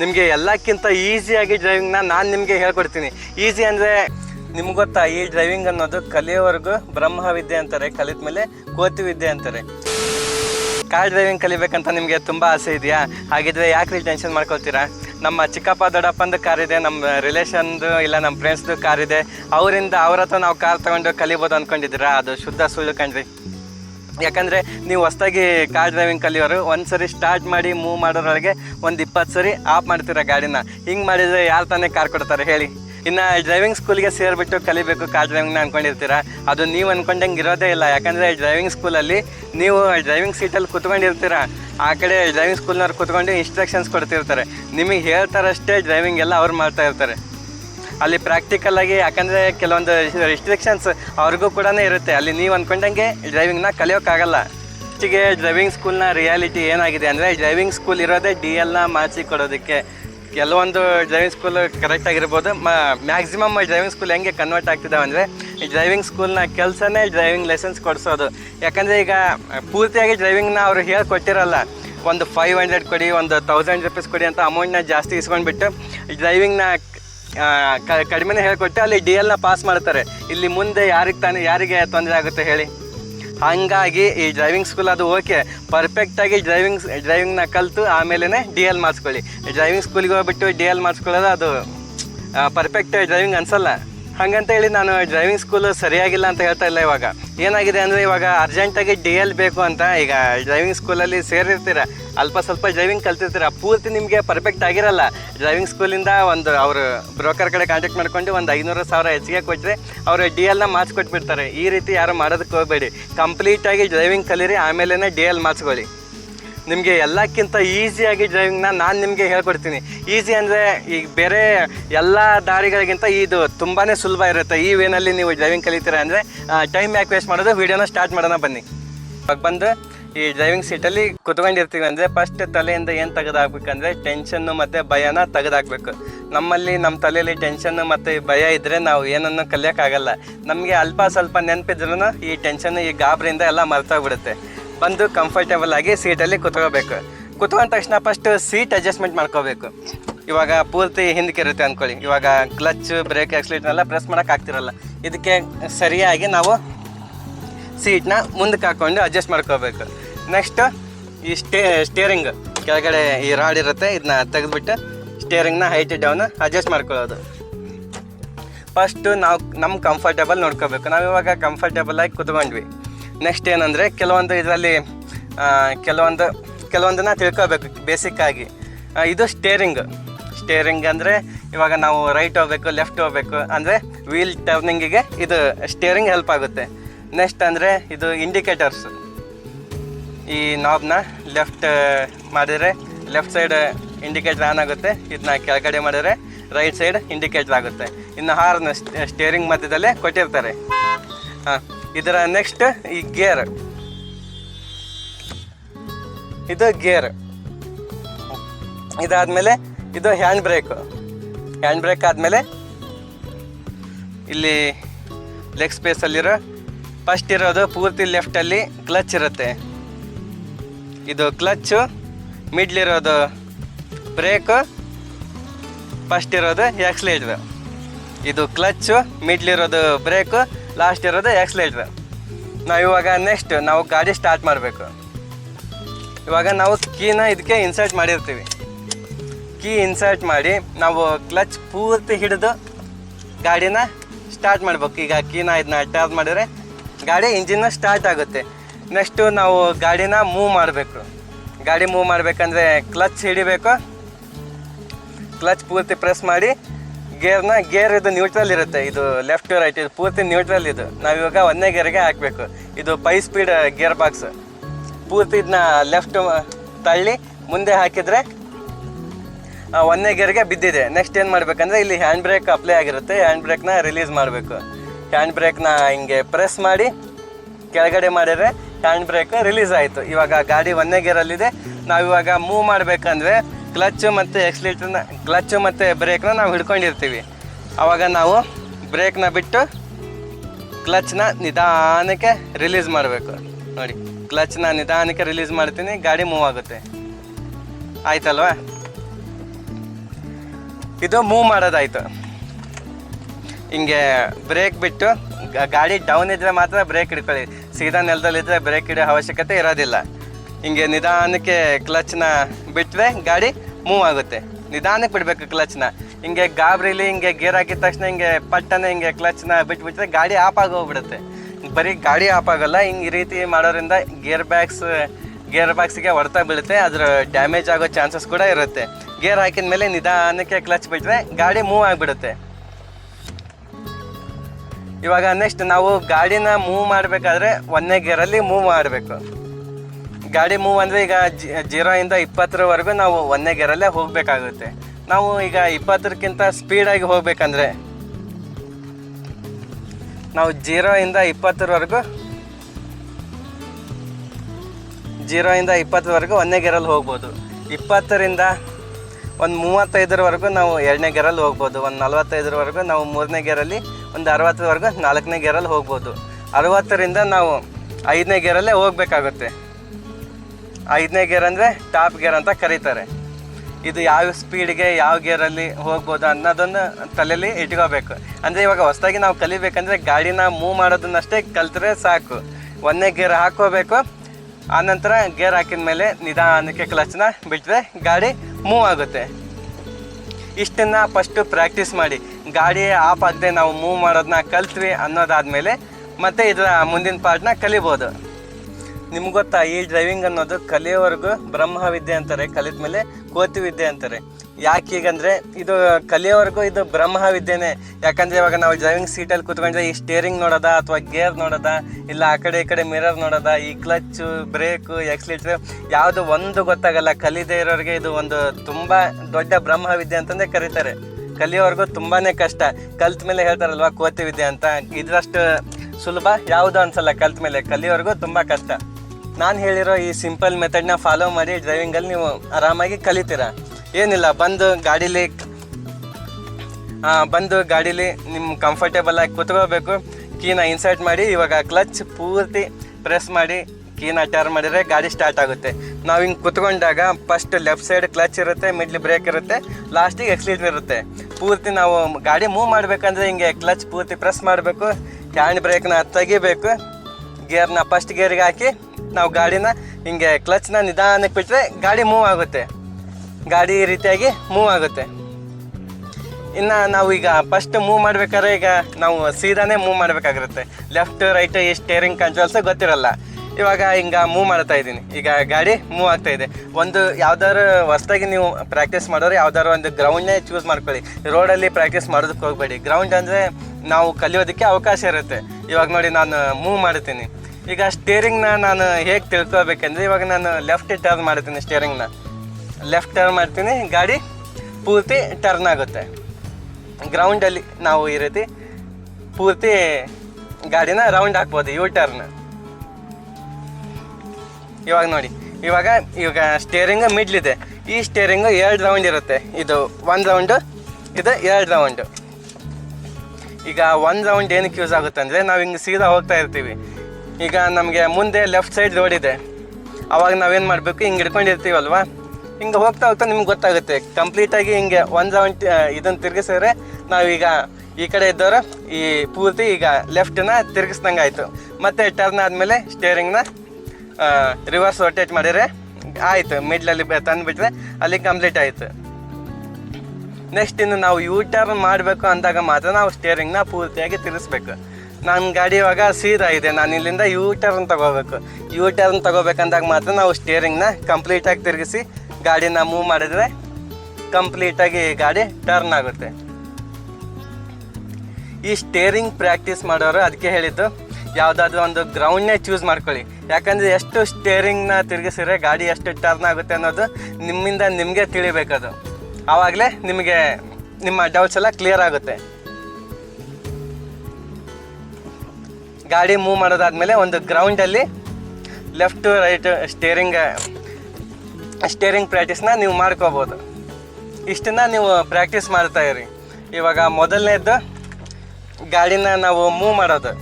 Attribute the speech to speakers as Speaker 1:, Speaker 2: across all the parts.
Speaker 1: ನಿಮಗೆ ಎಲ್ಲಕ್ಕಿಂತ ಈಸಿಯಾಗಿ ಡ್ರೈವಿಂಗ್ನ ನಾನು ನಿಮಗೆ ಹೇಳ್ಕೊಡ್ತೀನಿ. ಈಸಿ ಅಂದರೆ ನಿಮ್ಗೆ ಗೊತ್ತಾ, ಈ ಡ್ರೈವಿಂಗ್ ಅನ್ನೋದು ಕಲಿಯೋವರೆಗೂ ಬ್ರಹ್ಮವಿದ್ಯೆ ಅಂತಾರೆ, ಕಲಿತ ಮೇಲೆ ಕೋತಿ ವಿದ್ಯೆ ಅಂತಾರೆ. ಕಾರ್ ಡ್ರೈವಿಂಗ್ ಕಲಿಬೇಕಂತ ನಿಮಗೆ ತುಂಬ ಆಸೆ ಇದೆಯಾ? ಹಾಗಿದ್ರೆ ಯಾಕೆ ಟೆನ್ಷನ್ ಮಾಡ್ಕೊಳ್ತೀರಾ? ನಮ್ಮ ಚಿಕ್ಕಪ್ಪ, ದೊಡ್ಡಪ್ಪಂದು ಕಾರ್ ಇದೆ, ನಮ್ಮ ರಿಲೇಷನ್ದು ಇಲ್ಲ, ನಮ್ಮ ಫ್ರೆಂಡ್ಸ್ದು ಕಾರ್ ಇದೆ. ಅವರಿಂದ ಅವ್ರ ಹತ್ರ ನಾವು ಕಾರ್ ತೊಗೊಂಡು ಕಲಿಬೋದು ಅಂದ್ಕೊಂಡಿದ್ದೀರಾ ಅದು ಶುದ್ಧ ಸುಳ್ಳು ಕಣ್ರಿ. ಯಾಕಂದರೆ ನೀವು ಹೊಸ್ದಾಗಿ ಕಾರ್ ಡ್ರೈವಿಂಗ್ ಕಲಿಯೋರು, ಒಂದು ಸರಿ ಸ್ಟಾರ್ಟ್ ಮಾಡಿ ಮೂವ್ ಮಾಡೋರೊಳಗೆ ಒಂದು ಇಪ್ಪತ್ತು ಸರಿ ಆಫ್ ಮಾಡ್ತೀರ ಗಾಡಿನ? ಹಿಂಗೆ ಮಾಡಿದರೆ ಯಾರು ತಾನೇ ಕಾರ್ ಕೊಡ್ತಾರೆ ಹೇಳಿ. ಇನ್ನು ಡ್ರೈವಿಂಗ್ ಸ್ಕೂಲ್ಗೆ ಸೇರಿಬಿಟ್ಟು ಕಲಿಬೇಕು ಕಾರ್ ಡ್ರೈವಿಂಗ್ನ ಅಂದ್ಕೊಂಡಿರ್ತೀರ ಅದು ನೀವು ಅಂದ್ಕೊಂಡಂಗೆ ಇರೋದೇ ಇಲ್ಲ. ಯಾಕಂದರೆ ಡ್ರೈವಿಂಗ್ ಸ್ಕೂಲಲ್ಲಿ ನೀವು ಡ್ರೈವಿಂಗ್ ಸೀಟಲ್ಲಿ ಕುತ್ಕೊಂಡಿರ್ತೀರ? ಆ ಕಡೆ ಡ್ರೈವಿಂಗ್ ಸ್ಕೂಲ್ನವ್ರು ಕುತ್ಕೊಂಡು ಇನ್ಸ್ಟ್ರಕ್ಷನ್ಸ್ ಕೊಡ್ತಿರ್ತಾರೆ. ನಿಮಗೆ ಹೇಳ್ತಾರಷ್ಟೇ ಡ್ರೈವಿಂಗ್ ಎಲ್ಲ ಅವ್ರು ಮಾಡ್ತಾ ಇರ್ತಾರೆ. ಅಲ್ಲಿ ಪ್ರಾಕ್ಟಿಕಲ್ ಆಗಿ, ಯಾಕಂದರೆ ಕೆಲವೊಂದು ರಿಸ್ಟ್ರಿಕ್ಷನ್ಸ್ ಅವ್ರಿಗೂ ಕೂಡ ಇರುತ್ತೆ. ಅಲ್ಲಿ ನೀವು ಅಂದ್ಕೊಂಡಂಗೆ ಡ್ರೈವಿಂಗ್ನ ಕಲಿಯೋಕ್ಕಾಗಲ್ಲ ಹೆಚ್ಚಿಗೆ ಡ್ರೈವಿಂಗ್ ಸ್ಕೂಲ್ನ ರಿಯಾಲಿಟಿ ಏನಾಗಿದೆ ಅಂದರೆ ಡ್ರೈವಿಂಗ್ ಸ್ಕೂಲ್ ಇರೋದೇ ಡಿ ಎಲ್ನ ಮಾಡಿಸಿ ಕೊಡೋದಕ್ಕೆ. ಕೆಲವೊಂದು ಡ್ರೈವಿಂಗ್ ಸ್ಕೂಲ್ ಕರೆಕ್ಟ್ ಆಗಿರ್ಬೋದು. ಮ್ಯಾಕ್ಸಿಮಮ್ ಡ್ರೈವಿಂಗ್ ಸ್ಕೂಲ್ ಹೆಂಗೆ ಕನ್ವರ್ಟ್ ಆಗ್ತಿದ್ದಾವೆ ಅಂದರೆ, ಈ ಡ್ರೈವಿಂಗ್ ಸ್ಕೂಲ್ನ ಕೆಲಸನೇ ಡ್ರೈವಿಂಗ್ ಲೈಸೆನ್ಸ್ ಕೊಡಿಸೋದು. ಯಾಕಂದರೆ ಈಗ ಪೂರ್ತಿಯಾಗಿ ಡ್ರೈವಿಂಗ್ನ ಅವರು ಹೇಳ್ಕೊಟ್ಟಿರಲ್ಲ. ಒಂದು ಫೈವ್ ಹಂಡ್ರೆಡ್ ಕೊಡಿ, ಒಂದು ತೌಸಂಡ್ ರುಪೀಸ್ ಕೊಡಿ ಅಂತ ಅಮೌಂಟ್ನ ಜಾಸ್ತಿ ಇಸ್ಕೊಂಡ್ಬಿಟ್ಟು ಡ್ರೈವಿಂಗ್ನ ಕಡಿಮೆನೇ ಹೇಳ್ಕೊಟ್ಟು, ಅಲ್ಲಿ ಡಿ ಎಲ್ನ ಪಾಸ್ ಮಾಡ್ತಾರೆ. ಇಲ್ಲಿ ಮುಂದೆ ಯಾರಿಗೆ ತಾನೇ ಯಾರಿಗೆ ತೊಂದರೆ ಆಗುತ್ತೆ ಹೇಳಿ? ಹಂಗಾಗಿ ಈ ಡ್ರೈವಿಂಗ್ ಸ್ಕೂಲ್ ಅದು ಓಕೆ ಪರ್ಫೆಕ್ಟಾಗಿ ಡ್ರೈವಿಂಗ್ ಡ್ರೈವಿಂಗ್ನ ಕಲಿತು ಆಮೇಲೆ ಡಿ ಎಲ್ ಮಾಡಿಸ್ಕೊಳ್ಳಿ. ಡ್ರೈವಿಂಗ್ ಸ್ಕೂಲಿಗೆ ಹೋಗ್ಬಿಟ್ಟು ಡಿ ಎಲ್ ಮಾಡಿಸ್ಕೊಳ್ಳೋದು ಅದು ಪರ್ಫೆಕ್ಟ್ ಡ್ರೈವಿಂಗ್ ಅನ್ಸಲ್ಲ. ಹಾಗಂತ ಹೇಳಿ ನಾನು ಡ್ರೈವಿಂಗ್ ಸ್ಕೂಲ್ ಸರಿಯಾಗಿಲ್ಲ ಅಂತ ಹೇಳ್ತಾ ಇಲ್ಲ ಇವಾಗ. ಏನಾಗಿದೆ ಅಂದರೆ ಇವಾಗ ಅರ್ಜೆಂಟಾಗಿ ಡಿ ಎಲ್ ಬೇಕು ಅಂತ ಈಗ ಡ್ರೈವಿಂಗ್ ಸ್ಕೂಲಲ್ಲಿ ಸೇರಿರ್ತೀರ, ಅಲ್ಪ ಸ್ವಲ್ಪ ಡ್ರೈವಿಂಗ್ ಕಲ್ತಿರ್ತೀರ, ಪೂರ್ತಿ ನಿಮಗೆ ಪರ್ಫೆಕ್ಟ್ ಆಗಿರಲ್ಲ. ಡ್ರೈವಿಂಗ್ ಸ್ಕೂಲಿಂದ ಒಂದು ಅವರು ಬ್ರೋಕರ್ ಕಡೆ ಕಾಂಟ್ಯಾಕ್ಟ್ ಮಾಡ್ಕೊಂಡು ಒಂದು ಐನೂರು ಸಾವಿರ ಹೆಚ್ಚಿಗೆ ಕೊಟ್ಟರೆ ಅವರು ಡಿ ಎಲ್ನ ಮಾಡಿಸ್ಕೊಟ್ಬಿಡ್ತಾರೆ ಈ ರೀತಿ ಯಾರು ಮಾಡೋದಕ್ಕೆ ಹೋಗಬೇಡಿ. ಕಂಪ್ಲೀಟಾಗಿ ಡ್ರೈವಿಂಗ್ ಕಲೀರಿ ಆಮೇಲೆ ಡಿ ಎಲ್ ಮಾಡಿಸ್ಕೊಳ್ಳಿ ನಿಮಗೆ ಎಲ್ಲಕ್ಕಿಂತ ಈಸಿಯಾಗಿ ಡ್ರೈವಿಂಗ್ನ ನಾನು ನಿಮಗೆ ಹೇಳ್ಕೊಡ್ತೀನಿ. ಈಸಿ ಅಂದರೆ ಈಗ ಬೇರೆ ಎಲ್ಲ ದಾರಿಗಳಿಗಿಂತ ಇದು ತುಂಬಾ ಸುಲಭ ಇರುತ್ತೆ. ಈ ವೇನಲ್ಲಿ ನೀವು ಡ್ರೈವಿಂಗ್ ಕಲಿತೀರ ಅಂದರೆ ಟೈಮ್ ಯಾಕೆ ವೇಸ್ಟ್ ಮಾಡೋದು? ವೀಡಿಯೋನ ಸ್ಟಾರ್ಟ್ ಮಾಡೋಣ ಬನ್ನಿ. ಇವಾಗ ಬಂದು ಈ ಡ್ರೈವಿಂಗ್ ಸೀಟಲ್ಲಿ ಕುತ್ಕೊಂಡಿರ್ತೀವಿ ಅಂದರೆ ಫಸ್ಟ್ ತಲೆಯಿಂದ ಏನು ತೆಗೆದಾಕ್ಬೇಕಂದ್ರೆ ಟೆನ್ಷನ್ನು ಮತ್ತು ಭಯನ ತೆಗೆದಾಕ್ಬೇಕು. ನಮ್ಮಲ್ಲಿ ನಮ್ಮ ತಲೆಯಲ್ಲಿ ಟೆನ್ಷನ್ನು ಮತ್ತು ಭಯ ಇದ್ದರೆ ನಾವು ಏನನ್ನು ಕಲಿಯೋಕ್ಕಾಗಲ್ಲ. ನಮಗೆ ಅಲ್ಪ ಸ್ವಲ್ಪ ನೆನಪಿದ್ರೂ ಈ ಟೆನ್ಷನ್ ಈ ಗಾಬರಿಯಿಂದ ಎಲ್ಲ ಮರ್ತೋಗ್ಬಿಡುತ್ತೆ. ಬಂದು ಕಂಫರ್ಟೇಬಲ್ ಆಗಿ ಸೀಟಲ್ಲಿ ಕುತ್ಕೋಬೇಕು. ಕುತ್ಕೊಂಡ ತಕ್ಷಣ ಫಸ್ಟ್ ಸೀಟ್ ಅಡ್ಜಸ್ಟ್ಮೆಂಟ್ ಮಾಡ್ಕೋಬೇಕು. ಇವಾಗ ಪೂರ್ತಿ ಹಿಂದಕ್ಕೆ ಇರುತ್ತೆ ಅಂದ್ಕೊಳ್ಳಿ ಇವಾಗ ಕ್ಲಚ್ ಬ್ರೇಕ್ ಆಕ್ಸಿಲೇಟ್ನೆಲ್ಲ ಪ್ರೆಸ್ ಮಾಡೋಕೆ ಆಗ್ತಿರಲ್ಲ. ಇದಕ್ಕೆ ಸರಿಯಾಗಿ ನಾವು ಸೀಟ್ನ ಮುಂದಕ್ಕೆ ಹಾಕ್ಕೊಂಡು ಅಡ್ಜಸ್ಟ್ ಮಾಡ್ಕೋಬೇಕು. ನೆಕ್ಸ್ಟ್ ಈ ಸ್ಟೇ ಸ್ಟೇರಿಂಗ್ ಕೆಳಗಡೆ ಈ ರಾಡ್ ಇರುತ್ತೆ ಇದನ್ನ ತೆಗೆದ್ಬಿಟ್ಟು ಸ್ಟೇರಿಂಗ್ನ ಹೈಟ್ ಡೌನ್ ಅಡ್ಜಸ್ಟ್ ಮಾಡ್ಕೊಳ್ಳೋದು. ಫಸ್ಟು ನಾವು ನಮ್ಮ ಕಂಫರ್ಟೇಬಲ್ ನೋಡ್ಕೋಬೇಕು. ನಾವು ಇವಾಗ ಕಂಫರ್ಟೇಬಲ್ ಆಗಿ ಕುತ್ಕೊಂಡ್ವಿ. ನೆಕ್ಸ್ಟ್ ಏನಂದರೆ ಕೆಲವೊಂದು ಇದರಲ್ಲಿ ಕೆಲವೊಂದು, ಕೆಲವೊಂದನ್ನ ತಿಳ್ಕೊಬೇಕು ಬೇಸಿಕ್ಕಾಗಿ ಇದು ಸ್ಟೇರಿಂಗ್ ಸ್ಟೇರಿಂಗ್ ಅಂದರೆ ಇವಾಗ ನಾವು ರೈಟ್ ಹೋಗ್ಬೇಕು ಲೆಫ್ಟ್ ಹೋಗ್ಬೇಕು. ಅಂದರೆ ವೀಲ್ ಟರ್ನಿಂಗಿಗೆ ಇದು ಸ್ಟೇರಿಂಗ್ ಹೆಲ್ಪ್ ಆಗುತ್ತೆ. ನೆಕ್ಸ್ಟ್ ಅಂದರೆ ಇದು ಇಂಡಿಕೇಟರ್ಸ್ ಈ ನಾಬ್ನ ಲೆಫ್ಟ್ ಮಾಡಿದರೆ ಲೆಫ್ಟ್ ಸೈಡ್ ಇಂಡಿಕೇಟರ್ ಆನ್ ಆಗುತ್ತೆ. ಇದನ್ನ ಕೆಳಗಡೆ ಮಾಡಿದರೆ ರೈಟ್ ಸೈಡ್ ಇಂಡಿಕೇಟರ್ ಆಗುತ್ತೆ. ಇನ್ನು ಹಾರ್ನ್ ಸ್ಟೇರಿಂಗ್ ಮಧ್ಯದಲ್ಲೇ ಕೊಟ್ಟಿರ್ತಾರೆ. ಹಾಂ. ಇದರ ನೆಕ್ಸ್ಟ್ ಈ ಗೇರ್ ಇದು ಗೇರ್ ಇದಾದಮೇಲೆ ಇದು ಹ್ಯಾಂಡ್ ಬ್ರೇಕ್ ಹ್ಯಾಂಡ್ ಬ್ರೇಕ್ ಆದಮೇಲೆ ಇಲ್ಲಿ ಲೆಗ್ ಸ್ಪೇಸಲ್ಲಿರೋ ಫಸ್ಟ್ ಇರೋದು ಪೂರ್ತಿ ಲೆಫ್ಟಲ್ಲಿ ಕ್ಲಚ್ ಇರುತ್ತೆ. ಇದು ಕ್ಲಚ್ಚು ಮಿಡ್ಲಿರೋದು ಬ್ರೇಕು ಫಸ್ಟ್ ಇರೋದು ಆಕ್ಸಿಲೇಟ್ರ್ ಇದು. ಕ್ಲಚ್ಚು ಮಿಡ್ಲಿರೋದು ಬ್ರೇಕು ಲಾಸ್ಟ್ ಇರೋದು ಎಕ್ಸ್ಲೇಟ್ರ್ ನಾವು ಇವಾಗ ನೆಕ್ಸ್ಟ್ ನಾವು ಗಾಡಿ ಸ್ಟಾರ್ಟ್ ಮಾಡಬೇಕು. ಇವಾಗ ನಾವು ಕೀನ ಇದಕ್ಕೆ ಇನ್ಸರ್ಟ್ ಮಾಡಿರ್ತೀವಿ. ಕೀ ಇನ್ಸರ್ಟ್ ಮಾಡಿ ನಾವು ಕ್ಲಚ್ ಪೂರ್ತಿ ಹಿಡಿದು ಗಾಡಿನ ಸ್ಟಾರ್ಟ್ ಮಾಡ್ಬೇಕು. ಈಗ ಕೀನ ಇದನ್ನ ಟರ್ನ್ ಮಾಡಿದ್ರೆ ಗಾಡಿ ಇಂಜಿನ್ನ ಸ್ಟಾರ್ಟ್ ಆಗುತ್ತೆ. ನೆಕ್ಸ್ಟು ನಾವು ಗಾಡಿನ ಮೂವ್ ಮಾಡಬೇಕು. ಗಾಡಿ ಮೂವ್ ಮಾಡಬೇಕಂದ್ರೆ ಕ್ಲಚ್ ಹಿಡಿಬೇಕು. ಕ್ಲಚ್ ಪೂರ್ತಿ ಪ್ರೆಸ್ ಮಾಡಿ ಗೇರ್ನ ಗೇರ್ ಇದು ನ್ಯೂಟ್ರಲ್ ಇರುತ್ತೆ. ಇದು ಲೆಫ್ಟ್ ರೈಟ್ ಇದು ಪೂರ್ತಿ ನ್ಯೂಟ್ರಲ್ ಇದು. ನಾವಿವಾಗ ಒಂದನೇ ಗೇರ್ಗೆ ಹಾಕಬೇಕು. ಇದು ಫೈ ಸ್ಪೀಡ್ ಗೇರ್ ಬಾಕ್ಸ್ ಪೂರ್ತಿ ಇದನ್ನ ಲೆಫ್ಟ್ ತಳ್ಳಿ, ಮುಂದೆ ಹಾಕಿದರೆ ಒಂದೇ ಗೇರ್ಗೆ ಬಿದ್ದಿದೆ. ನೆಕ್ಸ್ಟ್ ಏನು ಮಾಡಬೇಕಂದ್ರೆ ಇಲ್ಲಿ ಹ್ಯಾಂಡ್ ಬ್ರೇಕ್ ಅಪ್ಲೈ ಆಗಿರುತ್ತೆ. ಹ್ಯಾಂಡ್ ಬ್ರೇಕ್ನ ರಿಲೀಸ್ ಮಾಡಬೇಕು. ಹ್ಯಾಂಡ್ ಬ್ರೇಕ್ನ ಹಿಂಗೆ ಪ್ರೆಸ್ ಮಾಡಿ, ಕೆಳಗಡೆ ಮಾಡಿದರೆ ಹ್ಯಾಂಡ್ ಬ್ರೇಕ್ ರಿಲೀಸ್ ಆಯಿತು. ಇವಾಗ ಗಾಡಿ ಒಂದನೇ ಗೇರಲ್ಲಿದೆ. ನಾವಿವಾಗ ಮೂವ್ ಮಾಡಬೇಕಂದ್ರೆ ಕ್ಲಚ್ಚು ಮತ್ತು ಎಕ್ಸ್ಲೇಟ್ರನ್ನ ಕ್ಲಚ್ ಮತ್ತು ಬ್ರೇಕ್ನ ನಾವು ಹಿಡ್ಕೊಂಡಿರ್ತೀವಿ. ಆವಾಗ ನಾವು ಬ್ರೇಕ್ನ ಬಿಟ್ಟು ಕ್ಲಚ್ನ ನಿಧಾನಕ್ಕೆ ರಿಲೀಸ್ ಮಾಡಬೇಕು. ನೋಡಿ, ಕ್ಲಚ್ನ ನಿಧಾನಕ್ಕೆ ರಿಲೀಸ್ ಮಾಡ್ತೀನಿ, ಗಾಡಿ ಮೂವ್ ಆಗುತ್ತೆ. ಆಯ್ತಲ್ವಾ? ಇದು ಮೂವ್ ಮಾಡೋದಾಯ್ತು. ಹಿಂಗೆ ಬ್ರೇಕ್ ಬಿಟ್ಟು ಗಾಡಿ ಡೌನ್ ಇದ್ದರೆ ಮಾತ್ರ ಬ್ರೇಕ್ ಹಿಡ್ಕೊಳ್ಳಿ. ಸೀದಾ ನೆಲದಲ್ಲಿದ್ದರೆ ಬ್ರೇಕ್ ಹಿಡಿಯೋ ಅವಶ್ಯಕತೆ ಇರೋದಿಲ್ಲ. ಹಿಂಗೆ ನಿಧಾನಕ್ಕೆ ಕ್ಲಚ್ನ ಬಿಟ್ಟರೆ ಗಾಡಿ ಮೂವ್ ಆಗುತ್ತೆ. ನಿಧಾನಕ್ಕೆ ಬಿಡಬೇಕು ಕ್ಲಚ್ನ ಹಿಂಗೆ ಗಾಬ್ರಿಲಿ ಹಿಂಗೆ ಗೇರ್ ಹಾಕಿದ ತಕ್ಷಣ ಹಿಂಗೆ ಪಟ್ಟನೆ ಹಿಂಗೆ ಕ್ಲಚ್ನ ಬಿಟ್ಬಿಟ್ರೆ ಗಾಡಿ ಆಫ್ ಬರೀ ಗಾಡಿ ಆಫ್ ಆಗಲ್ಲ, ಹಿಂಗೆ ಈ ರೀತಿ ಮಾಡೋದ್ರಿಂದ ಗೇರ್ ಬ್ಯಾಗ್ಸ್ ಗೇರ್ ಬಾಕ್ಸಿಗೆ ಹೊಡೆತ ಬೀಳುತ್ತೆ, ಅದರ ಡ್ಯಾಮೇಜ್ ಆಗೋ ಚಾನ್ಸಸ್ ಕೂಡ ಇರುತ್ತೆ. ಗೇರ್ ಹಾಕಿದ ಮೇಲೆ ನಿಧಾನಕ್ಕೆ ಕ್ಲಚ್ ಬಿಟ್ಟರೆ ಗಾಡಿ ಮೂವ್ ಆಗಿಬಿಡುತ್ತೆ. ಇವಾಗ ನೆಕ್ಸ್ಟ್ ನಾವು ಗಾಡಿನ ಮೂವ್ ಮಾಡಬೇಕಾದ್ರೆ ಒಂದನೇ ಗೇರಲ್ಲಿ ಮೂವ್ ಮಾಡಬೇಕು. ಗಾಡಿ ಮೂವ್ ಅಂದರೆ ಈಗ ಜೀರೋ ಇಂದ ಇಪ್ಪತ್ತರವರೆಗೂ ನಾವು ಒಂದನೇ ಗೇರಲ್ಲೇ ಹೋಗಬೇಕಾಗುತ್ತೆ. ನಾವು ಈಗ ಇಪ್ಪತ್ತರಕ್ಕಿಂತ ಸ್ಪೀಡಾಗಿ ಹೋಗಬೇಕಂದ್ರೆ ನಾವು ಜೀರೋ ಇಂದ ಇಪ್ಪತ್ತರವರೆಗೂ ಜೀರೋ ಇಂದ ಇಪ್ಪತ್ತರವರೆಗೂ ಒಂದನೇ ಗೇರಲ್ಲಿ ಹೋಗ್ಬೋದು. ಇಪ್ಪತ್ತರಿಂದ ಒಂದು ಮೂವತ್ತೈದರವರೆಗೂ ನಾವು ಎರಡನೇ ಗೇರಲ್ಲಿ ಹೋಗ್ಬೋದು. ಒಂದು ನಲ್ವತ್ತೈದರವರೆಗೂ ನಾವು ಮೂರನೇ ಗೇರಲ್ಲಿ, ಒಂದು ಅರವತ್ತರವರೆಗೂ ನಾಲ್ಕನೇ ಗೇರಲ್ಲಿ ಹೋಗ್ಬೋದು. ಅರವತ್ತರಿಂದ ನಾವು ಐದನೇ ಗೇರಲ್ಲೇ ಹೋಗಬೇಕಾಗುತ್ತೆ. ಐದನೇ ಗೇರ್ ಅಂದರೆ ಟಾಪ್ ಗೇರ್ ಅಂತ ಕರೀತಾರೆ. ಇದು ಯಾವ ಸ್ಪೀಡ್ಗೆ ಯಾವ ಗೇರಲ್ಲಿ ಹೋಗ್ಬೋದು ಅನ್ನೋದನ್ನು ತಲೆಯಲ್ಲಿ ಇಟ್ಕೋಬೇಕು. ಅಂದರೆ ಇವಾಗ ಹೊಸದಾಗಿ ನಾವು ಕಲಿಬೇಕಂದ್ರೆ ಗಾಡಿನ ಮೂವ್ ಮಾಡೋದನ್ನಷ್ಟೇ ಕಲ್ತ್ರೆ ಸಾಕು. ಒಂದನೇ ಗೇರ್ ಹಾಕೋಬೇಕು ಆನಂತರ ಗೇರ್ ಹಾಕಿದ ಮೇಲೆ ನಿಧಾನಕ್ಕೆ ಕ್ಲಚ್ನ ಬಿಟ್ಟರೆ ಗಾಡಿ ಮೂವ್ ಆಗುತ್ತೆ. ಇಷ್ಟನ್ನು ಫಸ್ಟು ಪ್ರಾಕ್ಟೀಸ್ ಮಾಡಿ. ಗಾಡಿ ಆಫ್ ಆಗದೆ ನಾವು ಮೂವ್ ಮಾಡೋದನ್ನ ಕಲ್ತ್ವಿ ಅನ್ನೋದಾದಮೇಲೆ ಮತ್ತೆ ಇದರ ಮುಂದಿನ ಪಾರ್ಟ್ನ ಕಲಿಬೋದು. ನಿಮ್ಗೆ ಗೊತ್ತಾ, ಈ ಡ್ರೈವಿಂಗ್ ಅನ್ನೋದು ಕಲಿಯೋವರೆಗೂ ಬ್ರಹ್ಮ ವಿದ್ಯೆ ಅಂತಾರೆ, ಕಲಿತ ಮೇಲೆ ಕೋತಿ ವಿದ್ಯೆ ಅಂತಾರೆ. ಯಾಕೆ ಹೀಗಂದರೆ, ಇದು ಕಲಿಯೋವರೆಗೂ ಇದು ಬ್ರಹ್ಮ ವಿದ್ಯೆನೇ ಯಾಕಂದ್ರೆ ಇವಾಗ ನಾವು ಡ್ರೈವಿಂಗ್ ಸೀಟಲ್ಲಿ ಕೂತ್ಕೊಂಡ್ರೆ ಈ ಸ್ಟೇರಿಂಗ್ ನೋಡೋದ, ಅಥವಾ ಗೇರ್ ನೋಡೋದ, ಇಲ್ಲ ಆ ಕಡೆ ಈ ಕಡೆ ಮಿರರ್ ನೋಡೋದ, ಈ ಕ್ಲಚ್ಚು ಬ್ರೇಕು ಎಕ್ಸ್ಲೀಟ್ರ್ ಯಾವುದು ಒಂದು ಗೊತ್ತಾಗಲ್ಲ. ಕಲಿದೇ ಇರೋರಿಗೆ ಇದು ಒಂದು ತುಂಬ ದೊಡ್ಡ ಬ್ರಹ್ಮ ವಿದ್ಯೆ ಅಂತಂದೇ ಕರೀತಾರೆ. ಕಲಿಯೋವರೆಗೂ ತುಂಬಾ ಕಷ್ಟ. ಕಲ್ತ ಮೇಲೆ ಹೇಳ್ತಾರಲ್ವಾ ಕೋತಿ ವಿದ್ಯೆ ಅಂತ. ಇದರಷ್ಟು ಸುಲಭ ಯಾವುದು ಅನ್ಸಲ್ಲ ಕಲ್ತ ಮೇಲೆ. ಕಲಿಯೋವರೆಗೂ ತುಂಬ ಕಷ್ಟ. ನಾನು ಹೇಳಿರೋ ಈ ಸಿಂಪಲ್ ಮೆಥಡ್ನ ಫಾಲೋ ಮಾಡಿ ಡ್ರೈವಿಂಗಲ್ಲಿ ನೀವು ಆರಾಮಾಗಿ ಕಲಿತೀರ? ಏನಿಲ್ಲ, ಬಂದು ಗಾಡೀಲಿ ಬಂದು ಗಾಡೀಲಿ ನಿಮ್ಮ ಕಂಫರ್ಟೇಬಲ್ ಆಗಿ ಕುತ್ಕೋಬೇಕು. ಕೀನ ಇನ್ಸರ್ಟ್ ಮಾಡಿ, ಇವಾಗ ಕ್ಲಚ್ ಪೂರ್ತಿ ಪ್ರೆಸ್ ಮಾಡಿ, ಕೀನ ಟರ್ನ್ ಮಾಡಿದರೆ ಗಾಡಿ ಸ್ಟಾರ್ಟ್ ಆಗುತ್ತೆ. ನಾವು ಹಿಂಗೆ ಕುತ್ಕೊಂಡಾಗ ಫಸ್ಟ್ ಲೆಫ್ಟ್ ಸೈಡ್ ಕ್ಲಚ್ ಇರುತ್ತೆ ಮಿಡ್ಲ್ ಬ್ರೇಕ್ ಇರುತ್ತೆ ಲಾಸ್ಟಿಗೆ ಎಕ್ಸ್ಲೀಟರ್ ಇರುತ್ತೆ. ಪೂರ್ತಿ ನಾವು ಗಾಡಿ ಮೂವ್ ಮಾಡಬೇಕಂದ್ರೆ ಹಿಂಗೆ ಕ್ಲಚ್ ಪೂರ್ತಿ ಪ್ರೆಸ್ ಮಾಡಬೇಕು ಹ್ಯಾಂಡ್ ಬ್ರೇಕ್ನ ತೆಗಿಬೇಕು ಗೇರ್ನ ಫಸ್ಟ್ ಗೇರ್ಗೆ ಹಾಕಿ ನಾವು ಗಾಡಿನ ಹಿಂಗೆ ಕ್ಲಚ್ನ ನಿಧಾನಕ್ಕೆ ಬಿಟ್ಟರೆ ಗಾಡಿ ಮೂವ್ ಆಗುತ್ತೆ. ಗಾಡಿ ಈ ರೀತಿಯಾಗಿ ಮೂವ್ ಆಗುತ್ತೆ. ಇನ್ನು ನಾವು ಈಗ ಫಸ್ಟ್ ಮೂವ್ ಮಾಡ್ಬೇಕಾದ್ರೆ ಈಗ ನಾವು ಸೀದಾನೇ ಮೂವ್ ಮಾಡಬೇಕಾಗಿರುತ್ತೆ. ಲೆಫ್ಟ್ ರೈಟ್ ಈ ಸ್ಟೇರಿಂಗ್ ಕಂಟ್ರೋಲ್ಸ್ ಗೊತ್ತಿರಲ್ಲ. ಇವಾಗ ಹಿಂಗೆ ಮೂವ್ ಮಾಡ್ತಾ ಇದ್ದೀನಿ. ಈಗ ಗಾಡಿ ಮೂವ್ ಆಗ್ತಾ ಇದೆ. ಒಂದು ಯಾವ್ದಾದ್ರು ಹೊಸ್ದಾಗಿ ನೀವು ಪ್ರಾಕ್ಟೀಸ್ ಮಾಡೋರು ಯಾವ್ದಾದ್ರು ಒಂದು ಗ್ರೌಂಡ್ನೇ ಚೂಸ್ ಮಾಡ್ಕೊಳ್ಳಿ. ರೋಡಲ್ಲಿ ಪ್ರಾಕ್ಟೀಸ್ ಮಾಡೋದಕ್ಕೆ ಹೋಗಬೇಡಿ. ಗ್ರೌಂಡ್ ಅಂದರೆ ನಾವು ಕಲಿಯೋದಕ್ಕೆ ಅವಕಾಶ ಇರುತ್ತೆ. ಇವಾಗ ನೋಡಿ ನಾನು ಮೂವ್ ಮಾಡ್ತೀನಿ. ಈಗ ಸ್ಟೇರಿಂಗ್ನ ನಾನು ಹೇಗೆ ತಿಳ್ಕೊಬೇಕಂದ್ರೆ ಇವಾಗ ನಾನು ಲೆಫ್ಟ್ ಟರ್ನ್ ಮಾಡ್ತೀನಿ ಸ್ಟೇರಿಂಗ್ನ ಲೆಫ್ಟ್ ಟರ್ನ್ ಮಾಡ್ತೀನಿ, ಗಾಡಿ ಪೂರ್ತಿ ಟರ್ನ್ ಆಗುತ್ತೆ. ಗ್ರೌಂಡಲ್ಲಿ ನಾವು ಈ ರೀತಿ ಪೂರ್ತಿ ಗಾಡಿನ ರೌಂಡ್ ಹಾಕ್ಬೋದು ಯು ಟರ್ನ್ ಇವಾಗ ನೋಡಿ, ಇವಾಗ ಇವಾಗ ಸ್ಟೇರಿಂಗ್ ಮಿಡ್ಲಿದೆ ಈ ಸ್ಟೇರಿಂಗು ಎರಡು ರೌಂಡ್ ಇರುತ್ತೆ. ಇದು ಒನ್ ರೌಂಡು ಇದು ಎರಡು ರೌಂಡು ಈಗ ಒಂದು ರೌಂಡ್ ಏನಕ್ಕೆ ಯೂಸ್ ಆಗುತ್ತೆ ಅಂದರೆ ನಾವು ಹಿಂಗೆ ಸೀದಾ ಹೋಗ್ತಾ ಇರ್ತೀವಿ. ಈಗ ನಮಗೆ ಮುಂದೆ ಲೆಫ್ಟ್ ಸೈಡ್ ರೋಡ್ ಇದೆ. ಅವಾಗ ನಾವೇನು ಮಾಡಬೇಕು? ಹಿಂಗೆ ಹಿಡ್ಕೊಂಡಿರ್ತೀವಲ್ವಾ? ಹಿಂಗೆ ಹೋಗ್ತಾ ಹೋಗ್ತಾ ನಿಮ್ಗೆ ಗೊತ್ತಾಗುತ್ತೆ. ಕಂಪ್ಲೀಟಾಗಿ ಹಿಂಗೆ ಒಂದು ಸೆವೆಂಟಿ ಇದನ್ನು ತಿರುಗಿಸಿದ್ರೆ ನಾವೀಗ ಈ ಕಡೆ ಇದ್ದವರು ಈ ಪೂರ್ತಿ ಈಗ ಲೆಫ್ಟನ್ನ ತಿರುಗಿಸ್ದಂಗೆ ಆಯಿತು. ಮತ್ತು ಟರ್ನ್ ಆದಮೇಲೆ ಸ್ಟೇರಿಂಗ್ನ ರಿವರ್ಸ್ ರೊಟೇಟ್ ಮಾಡಿದರೆ ಆಯಿತು. ಮಿಡ್ಲಲ್ಲಿ ತಂದುಬಿಟ್ರೆ ಅಲ್ಲಿ ಕಂಪ್ಲೀಟ್ ಆಯಿತು. ನೆಕ್ಸ್ಟ್ ಇನ್ನು ನಾವು ಯೂ ಟರ್ನ್ ಮಾಡಬೇಕು ಅಂದಾಗ ಮಾತ್ರ ನಾವು ಸ್ಟೇರಿಂಗ್ನ ಪೂರ್ತಿಯಾಗಿ ತಿರ್ಗಿಸ್ಬೇಕು. ನನ್ನ ಗಾಡಿ ಇವಾಗ ಸೀದಾ ಇದೆ. ನಾನು ಇಲ್ಲಿಂದ ಯೂ ಟರ್ನ್ ತಗೋಬೇಕು. ಯೂ ಟರ್ನ್ ತಗೋಬೇಕಂದಾಗ ಮಾತ್ರ ನಾವು ಸ್ಟೇರಿಂಗ್ನ ಕಂಪ್ಲೀಟಾಗಿ ತಿರುಗಿಸಿ ಗಾಡಿನ ಮೂವ್ ಮಾಡಿದ್ರೆ ಕಂಪ್ಲೀಟಾಗಿ ಗಾಡಿ ಟರ್ನ್ ಆಗುತ್ತೆ. ಈ ಸ್ಟೇರಿಂಗ್ ಪ್ರಾಕ್ಟೀಸ್ ಮಾಡೋರು ಅದಕ್ಕೆ ಹೇಳಿದ್ದು, ಯಾವುದಾದ್ರೂ ಒಂದು ಗ್ರೌಂಡ್ನೇ ಚೂಸ್ ಮಾಡ್ಕೊಳ್ಳಿ. ಯಾಕಂದರೆ ಎಷ್ಟು ಸ್ಟೇರಿಂಗ್ನ ತಿರುಗಿಸಿದ್ರೆ ಗಾಡಿ ಎಷ್ಟು ಟರ್ನ್ ಆಗುತ್ತೆ ಅನ್ನೋದು ನಿಮ್ಮಿಂದ ನಿಮಗೆ ತಿಳಿಬೇಕದು. ಆವಾಗಲೇ ನಿಮಗೆ ನಿಮ್ಮ ಡೌಟ್ಸ್ ಎಲ್ಲ ಕ್ಲಿಯರ್ ಆಗುತ್ತೆ. ಗಾಡಿ ಮೂವ್ ಮಾಡೋದಾದ್ಮೇಲೆ ಒಂದು ಗ್ರೌಂಡಲ್ಲಿ ಲೆಫ್ಟ್ ರೈಟ್ ಸ್ಟೇರಿಂಗ್ ಸ್ಟೇರಿಂಗ್ ಪ್ರಾಕ್ಟೀಸ್ನ ನೀವು ಮಾಡ್ಕೋಬೋದು. ಇಷ್ಟನ್ನ ನೀವು ಪ್ರಾಕ್ಟೀಸ್ ಮಾಡ್ತಾ ಇರಿ. ಇವಾಗ ಮೊದಲನೇದು ಗಾಡಿನ ನಾವು ಮೂವ್ ಮಾಡೋದು.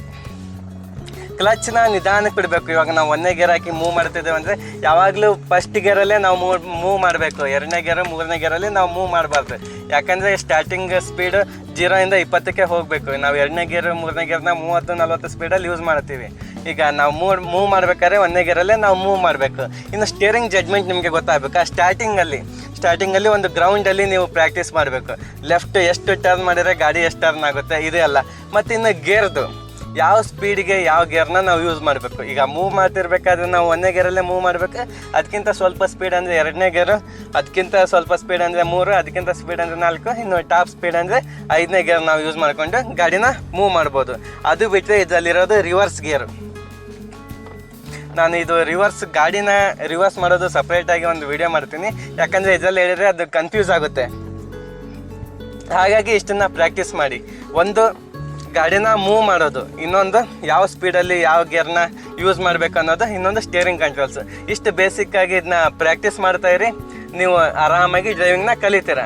Speaker 1: ಕ್ಲಚ್ನ ನಿಧಾನಕ್ಕೆ ಬಿಡಬೇಕು. ಇವಾಗ ನಾವು ಒಂದನೇ ಗೇರ್ ಹಾಕಿ ಮೂವ್ ಮಾಡ್ತಿದ್ದೇವೆ ಅಂದರೆ ಯಾವಾಗಲೂ ಫಸ್ಟ್ ಗೇರಲ್ಲೇ ನಾವು ಮೂವ್ ಮೂವ್ ಮಾಡಬೇಕು. ಎರಡನೇ ಗೇರ್ ಮೂರನೇ ಗೇರಲ್ಲಿ ನಾವು ಮೂವ್ ಮಾಡಬಾರ್ದು. ಯಾಕಂದರೆ ಸ್ಟಾರ್ಟಿಂಗ್ ಸ್ಪೀಡ್ ಜೀರೋಯಿಂದ ಇಪ್ಪತ್ತಕ್ಕೆ ಹೋಗಬೇಕು. ನಾವು ಎರಡನೇ ಗೇರ್ ಮೂರನೇ ಗೇರ್ನ ಮೂವತ್ತು, ನಲ್ವತ್ತು ಸ್ಪೀಡಲ್ಲಿ ಯೂಸ್ ಮಾಡ್ತೀವಿ. ಈಗ ನಾವು ಮೂವ್ ಮೂವ್ ಮಾಡ್ಬೇಕಾದ್ರೆ ಒಂದನೇ ಗೇರಲ್ಲೇ ನಾವು ಮೂವ್ ಮಾಡಬೇಕು. ಇನ್ನು ಸ್ಟೇರಿಂಗ್ ಜಡ್ಜ್ಮೆಂಟ್ ನಿಮಗೆ ಗೊತ್ತಾಗಬೇಕು. ಆ ಸ್ಟಾರ್ಟಿಂಗಲ್ಲಿ ಸ್ಟಾರ್ಟಿಂಗಲ್ಲಿ ಒಂದು ಗ್ರೌಂಡಲ್ಲಿ ನೀವು ಪ್ರಾಕ್ಟೀಸ್ ಮಾಡಬೇಕು. ಲೆಫ್ಟ್ ಎಷ್ಟು ಟರ್ನ್ ಮಾಡಿದರೆ ಗಾಡಿ ಎಷ್ಟು ಟರ್ನ್ ಆಗುತ್ತೆ, ಇದೆ ಅಲ್ಲ. ಮತ್ತು ಇನ್ನು ಗೇರ್ದು ಯಾವ ಸ್ಪೀಡಿಗೆ ಯಾವ ಗೇರ್ನ ನಾವು ಯೂಸ್ ಮಾಡಬೇಕು. ಈಗ ಮೂವ್ ಮಾಡ್ತಿರ್ಬೇಕಾದ್ರೆ ನಾವು ಒಂದನೇ ಗೇರಲ್ಲೇ ಮೂವ್ ಮಾಡಬೇಕು. ಅದಕ್ಕಿಂತ ಸ್ವಲ್ಪ ಸ್ಪೀಡ್ ಅಂದರೆ ಎರಡನೇ ಗೇರು ಅದಕ್ಕಿಂತ ಸ್ವಲ್ಪ ಸ್ಪೀಡ್ ಅಂದರೆ ಮೂರು ಅದಕ್ಕಿಂತ ಸ್ಪೀಡ್ ಅಂದರೆ ನಾಲ್ಕು, ಇನ್ನು ಟಾಪ್ ಸ್ಪೀಡ್ ಅಂದರೆ ಐದನೇ ಗೇರ್ ನಾವು ಯೂಸ್ ಮಾಡಿಕೊಂಡು ಗಾಡಿನ ಮೂವ್ ಮಾಡ್ಬೋದು. ಅದು ಬಿಟ್ಟರೆ ಇದರಲ್ಲಿರೋದು ರಿವರ್ಸ್ ಗೇರು ನಾನು ಇದು ರಿವರ್ಸ್ ಗಾಡಿನ ರಿವರ್ಸ್ ಮಾಡೋದು ಸಪ್ರೇಟಾಗಿ ಒಂದು ವಿಡಿಯೋ ಮಾಡ್ತೀನಿ. ಯಾಕಂದರೆ ಇದರಲ್ಲಿ ಹೇಳಿದರೆ ಅದು ಕನ್ಫ್ಯೂಸ್ ಆಗುತ್ತೆ. ಹಾಗಾಗಿ ಇಷ್ಟನ್ನು ಪ್ರಾಕ್ಟೀಸ್ ಮಾಡಿ. ಒಂದು ಗಾಡಿನ ಮೂವ್ ಮಾಡೋದು. ಇನ್ನೊಂದು ಯಾವ ಸ್ಪೀಡಲ್ಲಿ ಯಾವ ಗೇರ್ನ ಯೂಸ್ ಮಾಡಬೇಕು ಅನ್ನೋದು ಇನ್ನೊಂದು ಸ್ಟೇರಿಂಗ್ ಕಂಟ್ರೋಲ್ಸ್ ಇಷ್ಟು ಬೇಸಿಕ್ಕಾಗಿ ಇದನ್ನ ಪ್ರಾಕ್ಟೀಸ್ ಮಾಡ್ತಾಯಿರಿ ನೀವು ಆರಾಮಾಗಿ ಡ್ರೈವಿಂಗ್ನ ಕಲಿತೀರ.